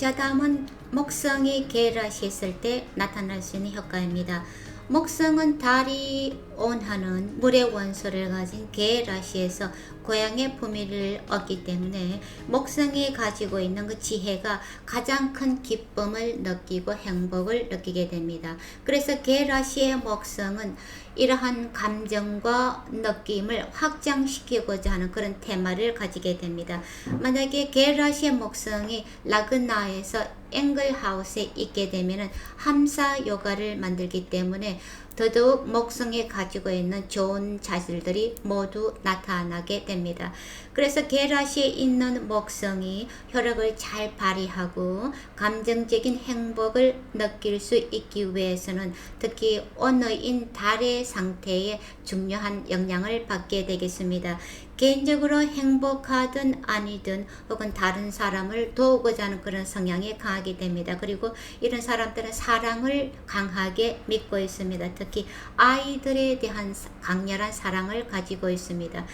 자 다음은 목성이 개라시 했을 때 나타날 수 있는 효과입니다. 목성은 달이 온하는 물의 원소를 가진 개 라시에서 고향의 품위를 얻기 때문에 목성이 가지고 있는 그 지혜가 가장 큰 기쁨을 느끼고 행복을 느끼게 됩니다. 그래서 개 라시의 목성은 이러한 감정과 느낌을 확장시키고자 하는 그런 테마를 가지게 됩니다. 만약에 개라시의 목성이 라그나에서 앵글하우스에 있게 되면 함사 요가를 만들기 때문에 더더욱 목성에 가지고 있는 좋은 자질들이 모두 나타나게 됩니다. 그래서 게라시에 있는 목성이 혈액을 잘 발휘하고 감정적인 행복을 느낄 수 있기 위해서는 특히 언어인 달의 상태에 중요한 영향을 받게 되겠습니다. 개인적으로 행복하든 아니든 혹은 다른 사람을 도우고자 하는 그런 성향이 강하게 됩니다. 그리고 이런 사람들은 사랑을 강하게 믿고 있습니다. 특히 아이들에 대한 강렬한 사랑을 가지고 있습니다.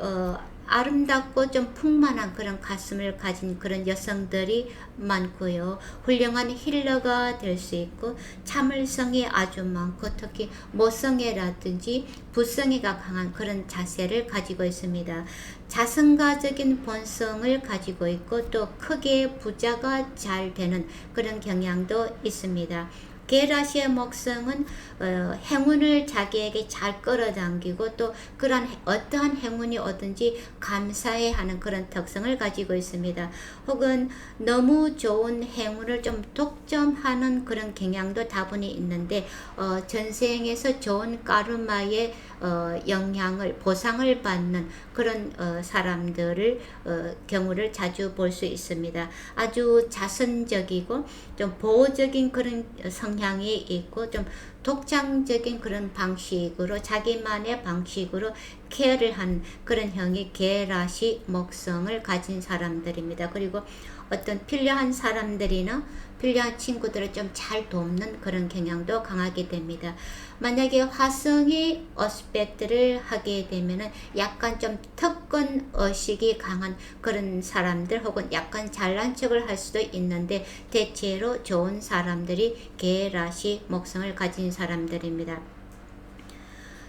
어, 아름답고 좀 풍만한 그런 가슴을 가진 그런 여성들이 많고요. 훌륭한 힐러가 될 수 있고 참을성이 아주 많고 특히 모성애라든지 부성애가 강한 그런 자세를 가지고 있습니다. 자성가적인 본성을 가지고 있고 또 크게 부자가 잘 되는 그런 경향도 있습니다. 게라시의 목성은 어, 행운을 자기에게 잘 끌어당기고 또 그런 어떠한 행운이 오든지 감사해 하는 그런 특성을 가지고 있습니다. 혹은 너무 좋은 행운을 좀 독점하는 그런 경향도 다분히 있는데 어, 전생에서 좋은 까르마의 어, 영향을 보상을 받는 그런 어, 사람들을 어, 경우를 자주 볼 수 있습니다. 아주 자선적이고 좀 보호적인 그런 성향이 있고 좀 독창적인 그런 방식으로 자기만의 방식으로 케어를 한 그런 형의 게라시 목성을 가진 사람들입니다. 그리고 어떤 필요한 사람들이나 필요한 친구들을 좀 잘 돕는 그런 경향도 강하게 됩니다. 만약에 화성이 어스펙트를 하게 되면은 약간 좀 특권 의식이 강한 그런 사람들 혹은 약간 잘난 척을 할 수도 있는데 대체로 좋은 사람들이 개라시 목성을 가진 사람들입니다.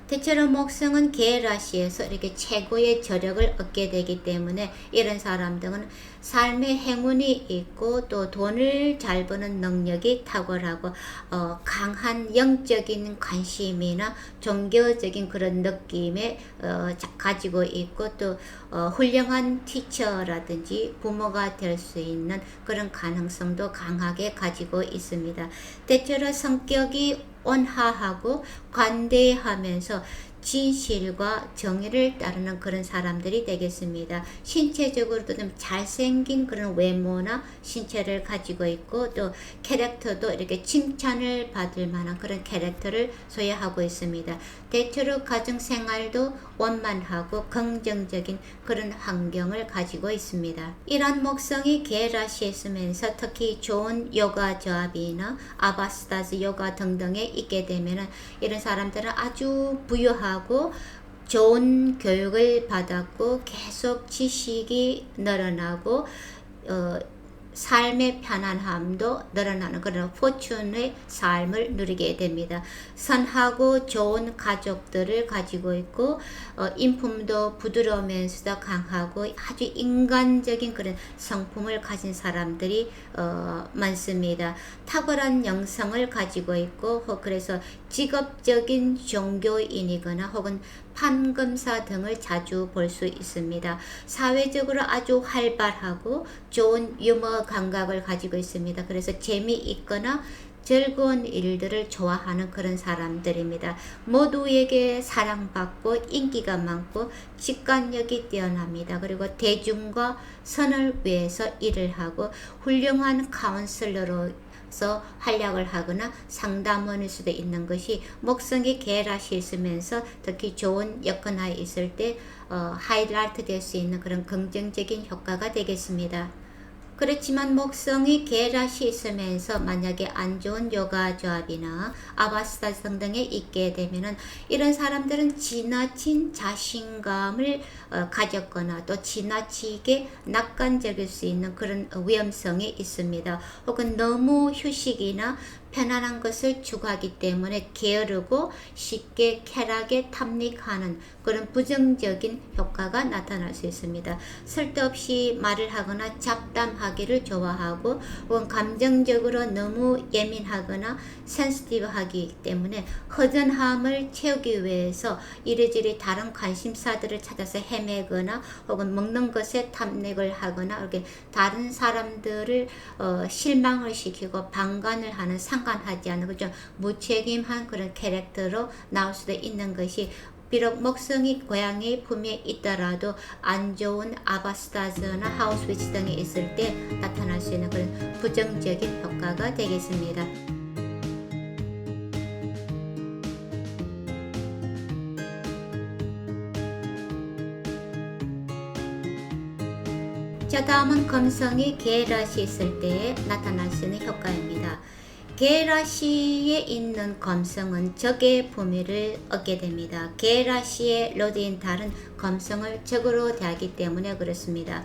대체로 목성은 개라시에서 이렇게 최고의 저력을 얻게 되기 때문에 이런 사람들은 삶의 행운이 있고 또 돈을 잘 버는 능력이 탁월하고 어, 강한 영적인 관심이나 종교적인 그런 느낌에 어, 가지고 있고 또 어, 훌륭한 티처라든지 부모가 될 수 있는 그런 가능성도 강하게 가지고 있습니다. 대체로 성격이 온화하고 관대하면서 진실과 정의를 따르는 그런 사람들이 되겠습니다. 신체적으로도 좀 잘생긴 그런 외모나 신체를 가지고 있고 또 캐릭터도 이렇게 칭찬을 받을 만한 그런 캐릭터를 소유하고 있습니다. 대체로 가정 생활도 원만하고 긍정적인 그런 환경을 가지고 있습니다. 이런 목성이 개라시에 있으면서 특히 좋은 요가 조합이나 아바스타즈 요가 등등에 있게 되면 이런 사람들은 아주 부유하고 하고 좋은 교육을 받았고 계속 지식이 늘어나고 어, 삶의 편안함도 늘어나는 그런 포춘의 삶을 누리게 됩니다. 선하고 좋은 가족들을 가지고 있고 어, 인품도 부드러우면서도 강하고 아주 인간적인 그런 성품을 가진 사람들이 어, 많습니다. 탁월한 영성을 가지고 있고 그래서 직업적인 종교인이거나 혹은 판검사 등을 자주 볼 수 있습니다. 사회적으로 아주 활발하고 좋은 유머 감각을 가지고 있습니다. 그래서 재미있거나 즐거운 일들을 좋아하는 그런 사람들입니다. 모두에게 사랑받고 인기가 많고 직관력이 뛰어납니다. 그리고 대중과 선을 위해서 일을 하고 훌륭한 카운슬러로 서 활약을 하거나 상담원일 수도 있는 것이 목성이 개라시 있으면서 특히 좋은 여건하에 있을 때 어, 하이라이트 될 수 있는 그런 긍정적인 효과가 되겠습니다. 그렇지만 목성이 개라시 있으면서 만약에 안 좋은 요가 조합이나 아바스타 등등에 있게 되면은 이런 사람들은 지나친 자신감을 어, 가졌거나 또 지나치게 낙관적일 수 있는 그런 위험성이 있습니다. 혹은 너무 휴식이나 편안한 것을 추구하기 때문에 게으르고 쉽게 쾌락에 탐닉하는 그런 부정적인 효과가 나타날 수 있습니다. 쓸데없이 말을 하거나 잡담하기를 좋아하고 혹은 감정적으로 너무 예민하거나 센스티브하기 때문에 허전함을 채우기 위해서 이리저리 다른 관심사들을 찾아서 헤매거나 혹은 먹는 것에 탐닉을 하거나 이렇게 다른 사람들을 어, 실망을 시키고 방관을 하는 상 관하지 않은 그좀 무책임한 그런 캐릭터로 나올 수도 있는 것이 비록 목성이 고양이 품에 있더라도 안 좋은 아바스타즈나 하우스 위치 등이 있을 때 나타날 수 있는 그런 부정적인 효과가 되겠습니다. 자 다음은 검성이 게라시 있을 때 나타날 수 있는 효과입니다. 게라시에 있는 검성은 적의 범위를 얻게 됩니다. 게라시의 로드인 달은 검성을 적으로 대하기 때문에 그렇습니다.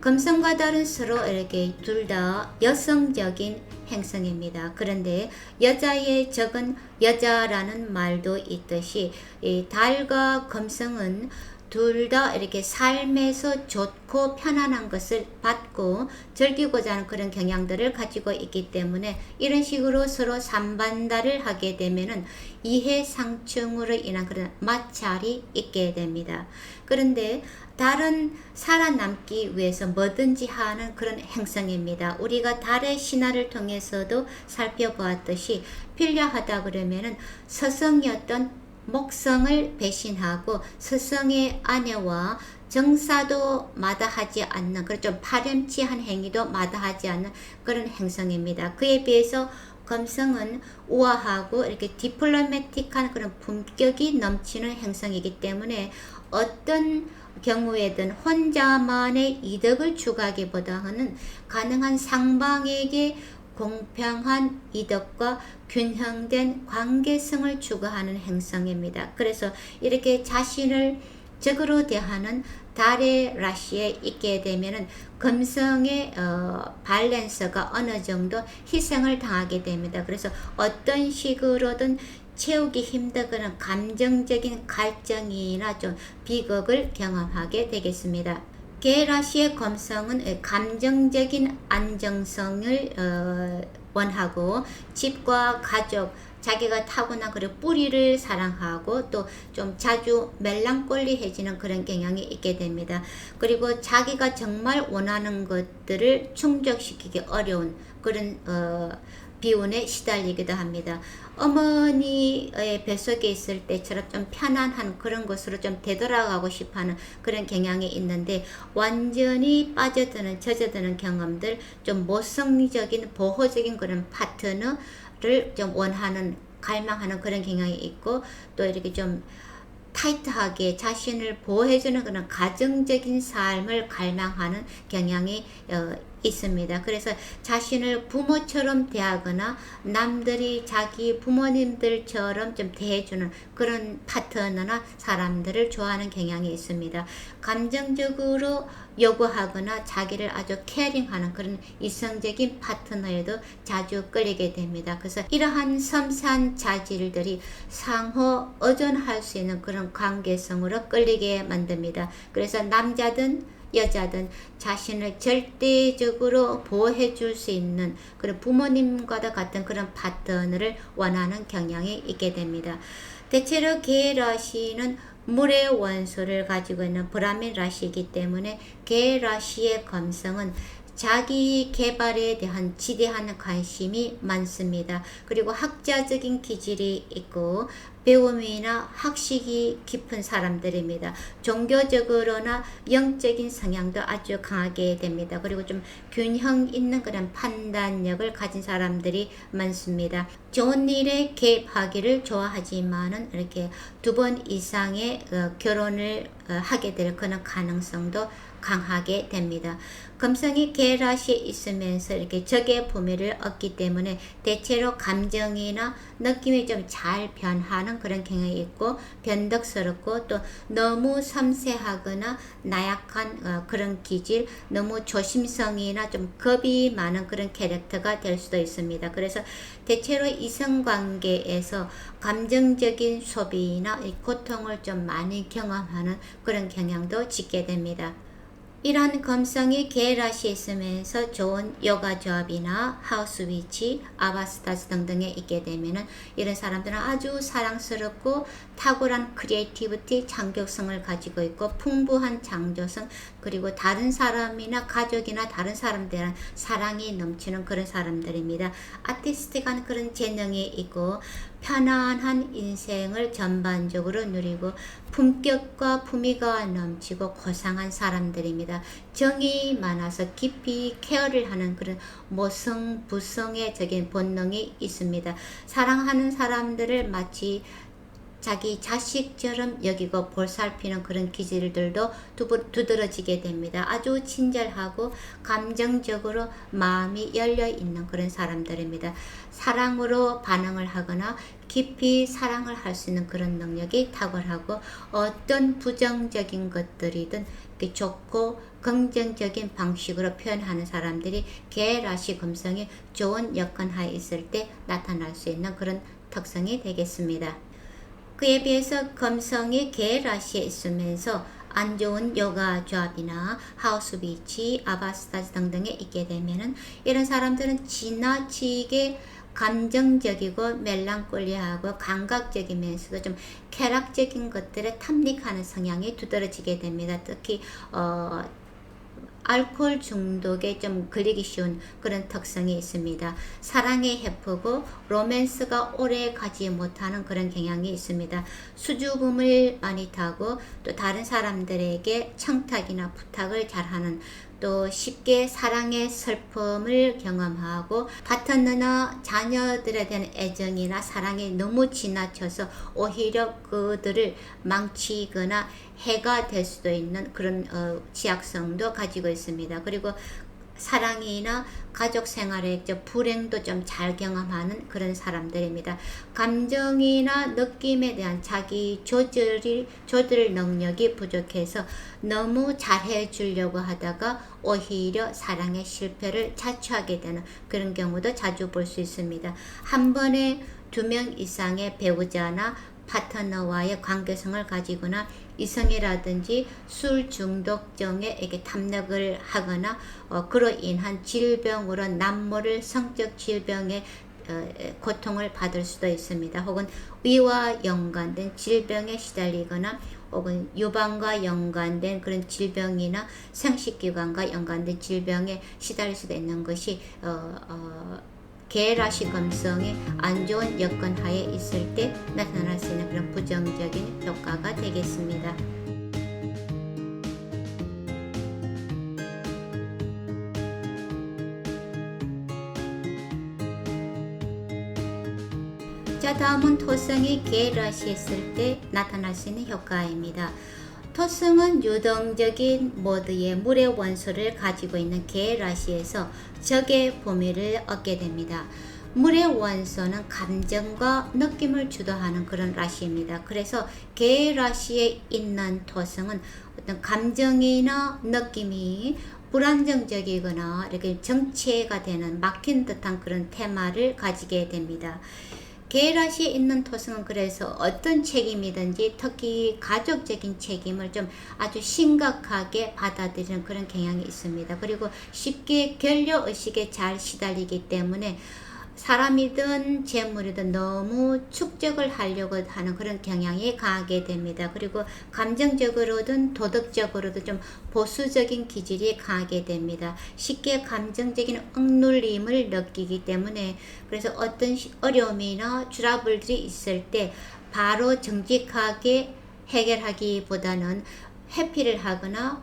검성과 달은 서로 이렇게 둘 다 여성적인 행성입니다. 그런데 여자의 적은 여자라는 말도 있듯이 이 달과 검성은 둘 다 이렇게 삶에서 좋고 편안한 것을 받고 즐기고자 하는 그런 경향들을 가지고 있기 때문에 이런 식으로 서로 삼반다를 하게 되면은 이해상충으로 인한 그런 마찰이 있게 됩니다. 그런데 달은 살아남기 위해서 뭐든지 하는 그런 행성입니다. 우리가 달의 신화를 통해서도 살펴보았듯이 필요하다 그러면은 서성이었던 목성을 배신하고 스성의 아내와 정사도 마다하지 않는 그런 좀 파렴치한 행위도 마다하지 않는 그런 행성입니다. 그에 비해서 검성은 우아하고 이렇게 디플로매틱한 그런 품격이 넘치는 행성이기 때문에 어떤 경우에든 혼자만의 이득을 추구하기보다는 가능한 상방에게 공평한 이득과 균형된 관계성을 추구하는 행성입니다. 그래서 이렇게 자신을 적으로 대하는 달의 라시에 있게 되면은 금성의 어, 밸런스가 어느 정도 희생을 당하게 됩니다. 그래서 어떤 식으로든 채우기 힘든 감정적인 갈증이나 좀 비극을 경험하게 되겠습니다. 게라시의 검성은 감정적인 안정성을 어, 원하고 집과 가족 자기가 타고난 그런 뿌리를 사랑하고 또 좀 자주 멜랑꼴리해지는 그런 경향이 있게 됩니다. 그리고 자기가 정말 원하는 것들을 충족시키기 어려운 그런 어, 비운에 시달리기도 합니다. 어머니의 뱃속에 있을 때처럼 좀 편안한 그런 것으로 좀 되돌아가고 싶어하는 그런 경향이 있는데 완전히 빠져드는 젖어드는 경험들 좀 모성적인 보호적인 그런 파트너를 좀 원하는 갈망하는 그런 경향이 있고 또 이렇게 좀 타이트하게 자신을 보호해주는 그런 가정적인 삶을 갈망하는 경향이 어, 있습니다. 그래서 자신을 부모처럼 대하거나 남들이 자기 부모님들처럼 좀 대해주는 그런 파트너나 사람들을 좋아하는 경향이 있습니다. 감정적으로 요구하거나 자기를 아주 케어링하는 그런 이성적인 파트너에도 자주 끌리게 됩니다. 그래서 이러한 섬세한 자질들이 상호 의존할 수 있는 그런 관계성으로 끌리게 만듭니다. 그래서 남자든 여자든 자신을 절대적으로 보호해 줄 수 있는 그런 부모님과 같은 그런 파트너를 원하는 경향이 있게 됩니다. 대체로 개 라시는 물의 원소를 가지고 있는 브라민 라시이기 때문에 개 라시의 감성은 자기 개발에 대한 지대한 관심이 많습니다. 그리고 학자적인 기질이 있고 배움이나 학식이 깊은 사람들입니다. 종교적으로나 영적인 성향도 아주 강하게 됩니다. 그리고 좀 균형 있는 그런 판단력을 가진 사람들이 많습니다. 좋은 일에 개입하기를 좋아하지만은 이렇게 두 번 이상의 어, 결혼을 어, 하게 될 그런 가능성도 강하게 됩니다. 금성이 개라시에 있으면서 이렇게 적의 부미를 얻기 때문에 대체로 감정이나 느낌이 좀 잘 변하는 그런 경향이 있고 변덕스럽고 또 너무 섬세하거나 나약한 어, 그런 기질, 너무 조심성이나 좀 겁이 많은 그런 캐릭터가 될 수도 있습니다. 그래서 대체로 이성관계에서 감정적인 소비나 이 고통을 좀 많이 경험하는 그런 경향도 짓게 됩니다. 이런 검성이 게라시에 있으면서 좋은 요가 조합이나 하우스 위치, 아바스타즈 등등에 있게 되면은 이런 사람들은 아주 사랑스럽고 탁월한 크리에이티비티, 창조성을 가지고 있고 풍부한 창조성 그리고 다른 사람이나 가족이나 다른 사람들은 사랑이 넘치는 그런 사람들입니다. 아티스틱한 그런 재능이 있고 편안한 인생을 전반적으로 누리고 품격과 품위가 넘치고 고상한 사람들입니다. 정이 많아서 깊이 케어를 하는 그런 모성, 부성의 적인 본능이 있습니다. 사랑하는 사람들을 마치 자기 자식처럼 여기고 볼살피는 그런 기질들도 두드러지게 됩니다. 아주 친절하고 감정적으로 마음이 열려 있는 그런 사람들입니다. 사랑으로 반응을 하거나 깊이 사랑을 할 수 있는 그런 능력이 탁월하고 어떤 부정적인 것들이든 좋고 긍정적인 방식으로 표현하는 사람들이 개라시 금성이 좋은 여건하에 있을 때 나타날 수 있는 그런 특성이 되겠습니다. 그에 비해서 금성이 개라시에 있으면서 안 좋은 요가 조합이나 하우스 비치, 아바스타즈 등등에 있게 되면은 이런 사람들은 지나치게 감정적이고 멜랑콜리하고 감각적이면서도 좀 쾌락적인 것들에 탐닉하는 성향이 두드러지게 됩니다. 특히 어, 알코올 중독에 좀 걸리기 쉬운 그런 특성이 있습니다. 사랑에 해프고 로맨스가 오래 가지 못하는 그런 경향이 있습니다. 수줍음을 많이 타고 또 다른 사람들에게 청탁이나 부탁을 잘하는 또 쉽게 사랑의 슬픔을 경험하고 파트너나 자녀들에 대한 애정이나 사랑이 너무 지나쳐서 오히려 그들을 망치거나 해가 될 수도 있는 그런 어, 지약성도 가지고 있습니다. 그리고 사랑이나 가족 생활의 불행도 좀 잘 경험하는 그런 사람들입니다. 감정이나 느낌에 대한 자기 조절이 조절 능력이 부족해서 너무 잘해 주려고 하다가 오히려 사랑의 실패를 자초하게 되는 그런 경우도 자주 볼 수 있습니다. 한 번에 두 명 이상의 배우자나 파트너와의 관계성을 가지거나 이성이라든지 술 중독증에 이렇게 탐닉을 하거나 어, 그로 인한 질병으로 남모를 성적 질병에 어, 고통을 받을 수도 있습니다. 혹은 위와 연관된 질병에 시달리거나 혹은 유방과 연관된 그런 질병이나 생식기관과 연관된 질병에 시달릴 수도 있는 것이 어, 어, 개라시 감성이 안 좋은 여건 하에 있을 때 나타날 수 있는 그런 부정적인 효과가 되겠습니다. 자 다음은 토성이 개라시 했을 때 나타날 수 있는 효과입니다. 토성은 유동적인 모드의 물의 원소를 가지고 있는 개 라시에서 적의 범위를 얻게 됩니다. 물의 원소는 감정과 느낌을 주도하는 그런 라시입니다. 그래서 개 라시에 있는 토성은 어떤 감정이나 느낌이 불안정적이거나 이렇게 정체가 되는 막힌 듯한 그런 테마를 가지게 됩니다. 게라시에 있는 토성은 그래서 어떤 책임이든지 특히 가족적인 책임을 좀 아주 심각하게 받아들이는 그런 경향이 있습니다. 그리고 쉽게 결여의식에 잘 시달리기 때문에 사람이든 재물이든 너무 축적을 하려고 하는 그런 경향이 강하게 됩니다. 그리고 감정적으로든 도덕적으로도 좀 보수적인 기질이 강하게 됩니다. 쉽게 감정적인 억눌림을 느끼기 때문에 그래서 어떤 어려움이나 트러블들이 있을 때 바로 정직하게 해결하기보다는 회피를 하거나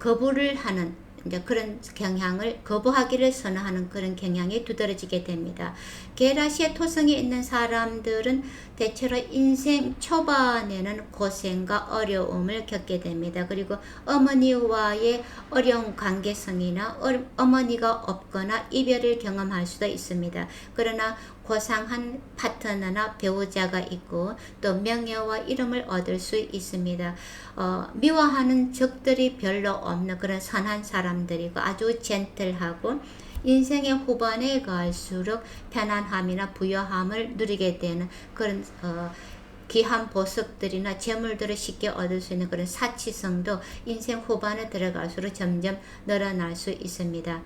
거부를 하는 이제 그런 경향을 거부하기를 선호하는 그런 경향이 두드러지게 됩니다. 게라시의 토성에 있는 사람들은 대체로 인생 초반에는 고생과 어려움을 겪게 됩니다. 그리고 어머니와의 어려운 관계성이나 어, 어머니가 없거나 이별을 경험할 수도 있습니다. 그러나 고상한 파트너나 배우자가 있고 또 명예와 이름을 얻을 수 있습니다. 어, 미워하는 적들이 별로 없는 그런 선한 사람들이고 아주 젠틀하고 인생의 후반에 갈수록 편안함이나 부여함을 누리게 되는 그런 어, 귀한 보석들이나 재물들을 쉽게 얻을 수 있는 그런 사치성도 인생 후반에 들어갈수록 점점 늘어날 수 있습니다.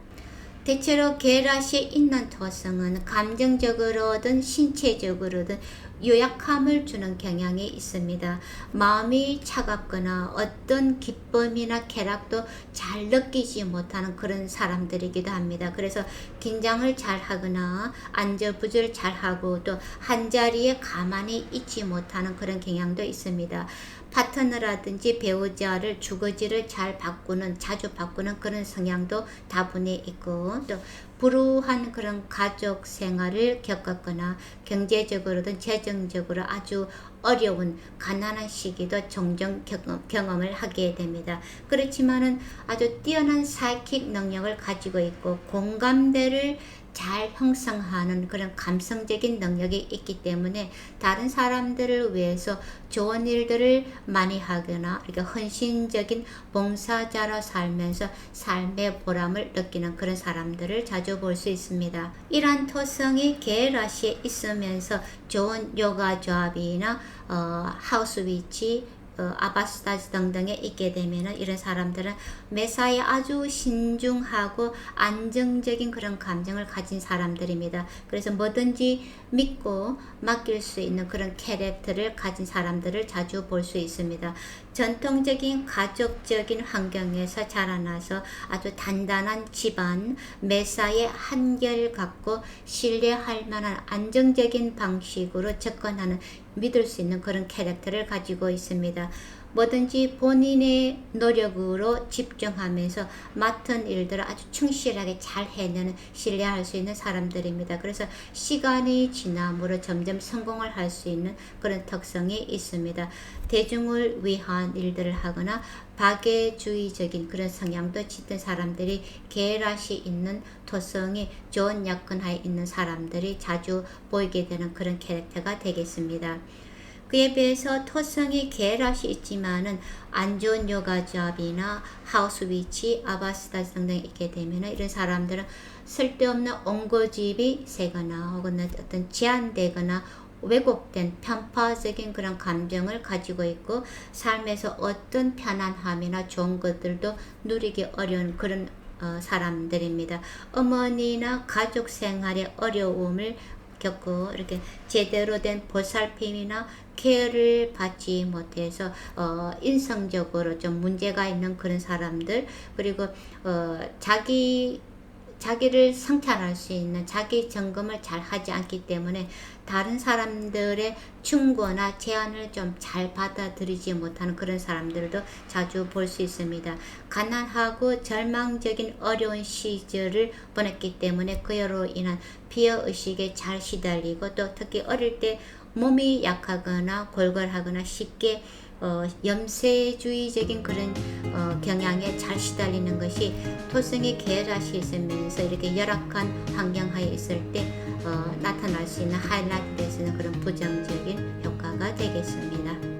대체로 게라시에 있는 토성은 감정적으로든 신체적으로든 요약함을 주는 경향이 있습니다. 마음이 차갑거나 어떤 기쁨이나 쾌락도 잘 느끼지 못하는 그런 사람들이기도 합니다. 그래서 긴장을 잘 하거나 안절부절 잘 하고 또 한자리에 가만히 있지 못하는 그런 경향도 있습니다. 파트너라든지 배우자를 주거지를 잘 바꾸는 자주 바꾸는 그런 성향도 다분히 있고 또 불우한 그런 가족 생활을 겪었거나 경제적으로든 재정적으로 아주 어려운 가난한 시기도 종종 경험, 경험 을 하게 됩니다. 그렇지만은 아주 뛰어난 사이킥 능력을 가지고 있고 공감대를 잘 형성하는 그런 감성적인 능력이 있기 때문에 다른 사람들을 위해서 좋은 일들을 많이 하거나 이렇게 헌신적인 봉사자로 살면서 삶의 보람을 느끼는 그런 사람들을 자주 볼 수 있습니다. 이러한 토성이 개라시에 있으면서 좋은 요가 조합이나 어, 하우스 위치 어, 아바스타즈 등등에 있게 되면은 이런 사람들은 매사에 아주 신중하고 안정적인 그런 감정을 가진 사람들입니다. 그래서 뭐든지 믿고 맡길 수 있는 그런 캐릭터를 가진 사람들을 자주 볼 수 있습니다. 전통적인 가족적인 환경에서 자라나서 아주 단단한 집안, 매사에 한결 갖고 신뢰할 만한 안정적인 방식으로 접근하는 믿을 수 있는 그런 캐릭터를 가지고 있습니다. 뭐든지 본인의 노력으로 집중하면서 맡은 일들을 아주 충실하게 잘 해내는 신뢰할 수 있는 사람들입니다. 그래서 시간이 지남으로 점점 성공을 할 수 있는 그런 특성이 있습니다. 대중을 위한 일들을 하거나 박애주의적인 그런 성향도 짙은 사람들이 계라시 있는 토성이 좋은 약근하에 있는 사람들이 자주 보이게 되는 그런 캐릭터가 되겠습니다. 그에 비해서 토성이 계략이 있지만은 안 좋은 요가 잡이나 하우스 위치, 아바스다 등등 있게 되면은 이런 사람들은 쓸데없는 온고집이 세거나 혹은 어떤 제한되거나 왜곡된 편파적인 그런 감정을 가지고 있고 삶에서 어떤 편안함이나 좋은 것들도 누리기 어려운 그런 어, 사람들입니다. 어머니나 가족 생활의 어려움을 겪고 이렇게 제대로 된 보살핌이나 케어를 받지 못해서 어, 인성적으로 좀 문제가 있는 그런 사람들 그리고 어, 자기 자기를 성찰할 수 있는 자기 점검을 잘 하지 않기 때문에 다른 사람들의 충고나 제안을 좀 잘 받아들이지 못하는 그런 사람들도 자주 볼 수 있습니다. 가난하고 절망적인 어려운 시절을 보냈기 때문에 그로 인한 피해 의식에 잘 시달리고 또 특히 어릴 때 몸이 약하거나 골골하거나 쉽게 어, 염세주의적인 그런 어, 경향에 잘 시달리는 것이 토성이 계열하시 있으면서 이렇게 열악한 환경하에 있을 때 어, 나타날 수 있는 하이라이트 되는 그런 부정적인 효과가 되겠습니다.